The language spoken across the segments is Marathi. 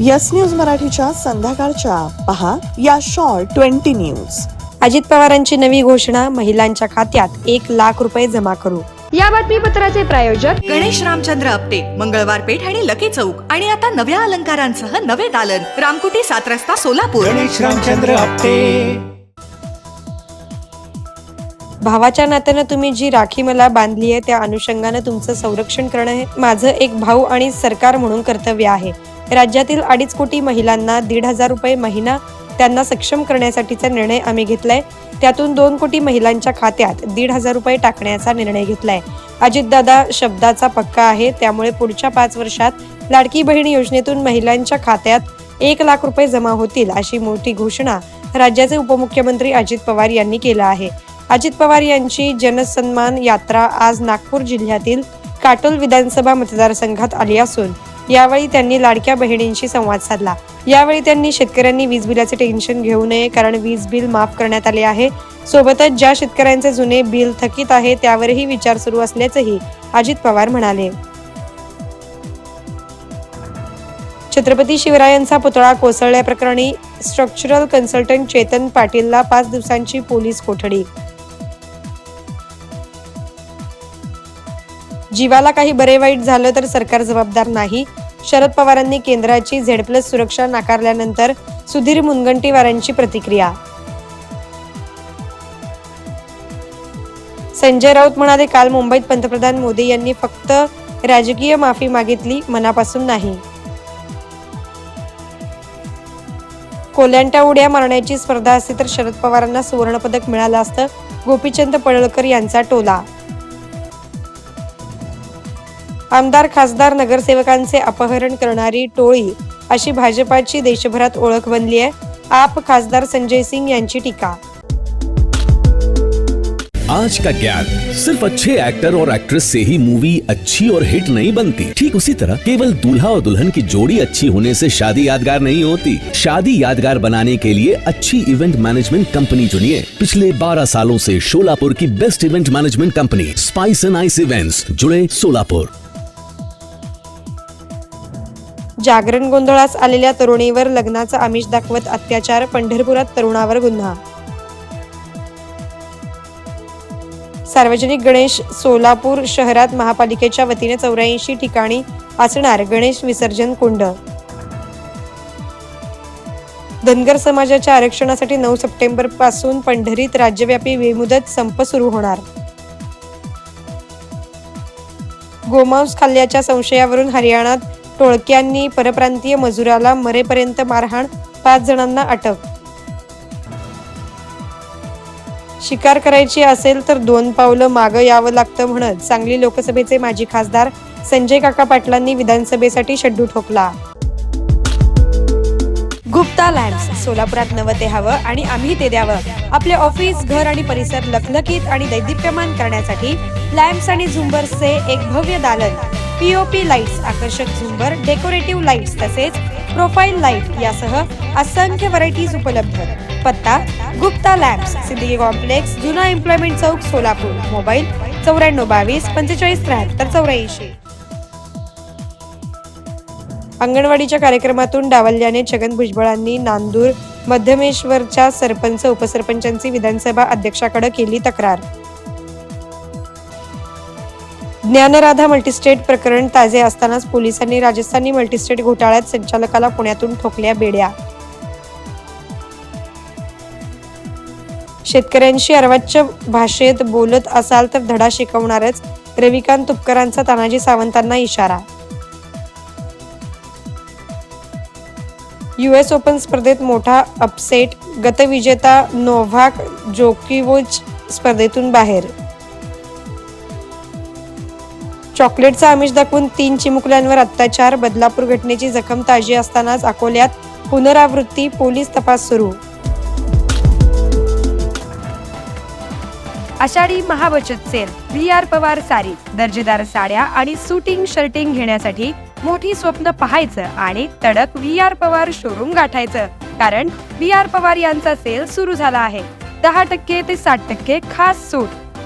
यस न्यूज मराठीच्या संध्याकाळच्या. पहा या शॉर्ट ट्वेंटी न्यूज अजित पवारांची नवी घोषणा महिलांच्या खात्यात एक लाख रुपये जमा करू. या बातमीपत्राचे प्रायोजक गणेश रामचंद्र आपटे मंगळवार पेठ आणि लकी चौक. आणि आता नव्या अलंकारांसह नवे दालन. रामकुटी सात रस्ता सोलापूर. गणेश रामचंद्र आपटे. भावाच्या नात्यानं तुम्ही जी राखी मला बांधली आहे त्या अनुषंगानं तुमचं संरक्षण करणं हे माझं एक भाऊ आणि सरकार म्हणून कर्तव्य आहे. राज्यातील अडीच कोटी महिलांना दीड हजार रुपये महिना त्यांना सक्षम करण्यासाठीचा निर्णय आम्ही घेतलाय. त्यातून दोन कोटी महिलांच्या खात्यात दीड हजार रुपये टाकण्याचा निर्णय घेतलाय. अजितदादा शब्दाचा पक्का आहे त्यामुळे पुढच्या पाच वर्षात लाडकी बहीण योजनेतून महिलांच्या खात्यात एक लाख रुपये जमा होतील अशी मोठी घोषणा राज्याचे उपमुख्यमंत्री अजित पवार यांनी केला आहे. अजित पवार यांची जनसन्मान यात्रा आज नागपूर जिल्ह्यातील काटोल विधानसभा मतदारसंघात आली असून यावेळी त्यांनी लाडक्या बहिणींशी संवाद साधला. यावेळी त्यांनी शेतकऱ्यांनी वीज बिलाचे टेन्शन घेऊ नये कारण वीज बिल माफ करण्यात आले आहे. सोबतच ज्या शेतकऱ्यांचे जुने बिल थकीत आहे त्यावरही विचार सुरू असल्याचंही अजित पवार म्हणाले. छत्रपती शिवरायांचा पुतळा कोसळल्याप्रकरणी स्ट्रक्चरल कन्सल्टंट चेतन पाटीलला पाच दिवसांची पोलीस कोठडी जीवाला काही बरे वाईट झालं तर सरकार जबाबदार नाही. शरद पवारांनी केंद्राची झेड प्लस सुरक्षा नाकारल्यानंतर सुधीर मुनगंटीवारांची प्रतिक्रिया. संजय राऊत म्हणाले काल मुंबईत पंतप्रधान मोदी यांनी फक्त राजकीय माफी मागितली मनापासून नाही. कोल्यांटा उड्या मारण्याची स्पर्धा असती तर शरद पवारांना सुवर्णपदक मिळालं असतं. गोपीचंद पडळकर यांचा टोला आमदार खासदार नगरसेवकांचे अपहरण करणारी टोळी अशी भाजपाची देशभरात ओळख बनली आहे. आप खासदार संजय सिंग यांची टीका. आज का ज्ञान, सिर्फ़ अच्छे एक्टर और एक्ट्रेस से ही मूवी अच्छी और हिट नहीं बनती। ठीक उसी तरह, केवल दूल्हा और दुल्हन की जोड़ी अच्छी होने से शादी यादगार नहीं होती। शादी यादगार बनाने के लिए अच्छी इवेंट मैनेजमेंट कंपनी चुनिए। पिछले 12 सालों से शोलापुर की best event management company spice and ice events जुड़े सोलापुर जागरण गोंधळास आलेल्या तरुणीवर लग्नाचा आमिष दाखवत अत्याचार पंढरपुरात तरुणावर गुन्हा. सार्वजनिक गणेश सोलापूर शहरात महापालिकेच्या वतीने चौऱ्याऐंशी ठिकाणी असणार गणेश विसर्जन कुंड. धनगर समाजाच्या आरक्षणासाठी नऊ सप्टेंबरपासून पंढरीत राज्यव्यापी बेमुदत संप सुरू होणार. गोमांस खाल्ल्याच्या संशयावरून हरियाणात टोळक्यांनी परप्रांतीय मजुराला मरेपर्यंत मारहाण पाच जणांना अटक. शिकार करायची असेल तर दोन पावलं मागं यावं लागतं म्हणत सांगली लोकसभेचे माजी खासदार संजय काका पाटलांनी विधानसभेसाठी शड्डू ठोकला. गुप्ता लँड्स सोलापुरात नवं ते हवं आणि आम्ही ते द्यावं. आपले ऑफिस घर आणि परिसर लखलखीत आणि दैदिप्यमान करण्यासाठी लॅम्प्स आणि झुंबर्सचे एक भव्य दालन. पीओपी लाईट्स आकर्षक झुंबर डेकोरेटिव्ह लाईट्स तसेच प्रोफाईल लाइट यासह असंख्य व्हरायटीज उपलब्ध. पत्ता गुप्ता लॅब्स सिद्दीकी कॉम्प्लेक्स जुना एम्प्लॉयमेंट चौक सोलापूर. मोबाईल चौऱ्याण्णव बावीस पंचेचाळीस त्र्याहत्तर चौऱ्याऐंशी. अंगणवाडीच्या कार्यक्रमातून डावलल्याने छगन भुजबळांनी नांदूर मध्यमेश्वरच्या सरपंच उपसरपंचांची विधानसभा अध्यक्षाकडे केली तक्रार. ज्ञानराधा मल्टीस्टेट प्रकरण ताजे असतानाच पोलिसांनी राजस्थानी मल्टीस्टेट घोटाळ्यात संचालकाला पुण्यातून ठोकल्या बेड्या. शेतकऱ्यांशी अर्वाच्य भाषेत बोलत असाल तर धडा शिकवणारच रविकांत तुपकरांचा तानाजी सावंतांना इशारा. युएस ओपन स्पर्धेत मोठा अपसेट गतविजेता नोव्हाक जोकिवोच स्पर्धेतून बाहेर चॉकलेटचा आमिष दाखवून तीन चिमुकल्यांवर अत्याचार बदलापूर घटनेची जखम ताजी असतानाच अकोल्यात पुनरावृत्ती पोलीस तपास सुरू. Ashadhi महाबचत sale V R Pawar sari दर्जेदार साड्या आणि सुटिंग शर्टिंग घेण्यासाठी मोठी स्वप्न पाहायचं आणि तडक व्ही आर पवार शोरूम गाठायचं. कारण व्ही आर पवार यांचा सेल सुरू झाला आहे. दहा टक्के ते साठ टक्के खास सूट.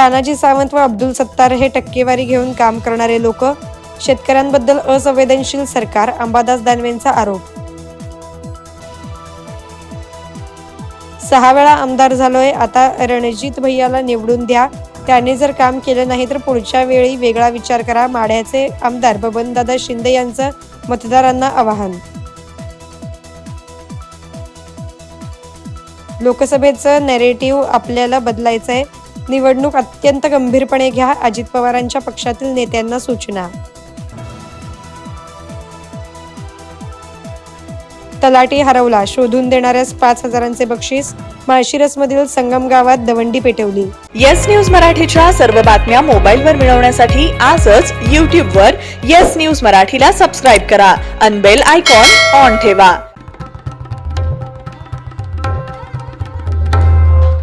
तानाजी सावंत व अब्दुल सत्तार हे टक्केवारी घेऊन काम करणारे लोक शेतकऱ्यांबद्दल असंवेदनशील सरकार अंबादास दानवेंचा आरोप. सहा वेळा आमदार झालोय आता रणजित भैयाला निवडून द्या. त्याने जर काम केलं नाही तर पुढच्या वेळी वेगळा विचार करा माढ्याचे आमदार बबनदादा शिंदे यांचं मतदारांना आवाहन. लोकसभेचं नॅरेटिव्ह आपल्याला बदलायचं आहे निवडणूक अत्यंत गंभीरपणे घ्या अजित पवारांच्या पक्षातील नेत्यांना सूचना. तलाटी हरवला शोधून देणाऱ्यास पाच हजारांचे बक्षीस माळशिरसमधील संगम गावात दवंडी पेटवली. येस न्यूज मराठीच्या सर्व बातम्या मोबाईलवर मिळवण्यासाठी आजच यूट्यूबवर येस न्यूज मराठीला सबस्क्राईब करा. अनबेल आयकॉन ऑन ठेवा.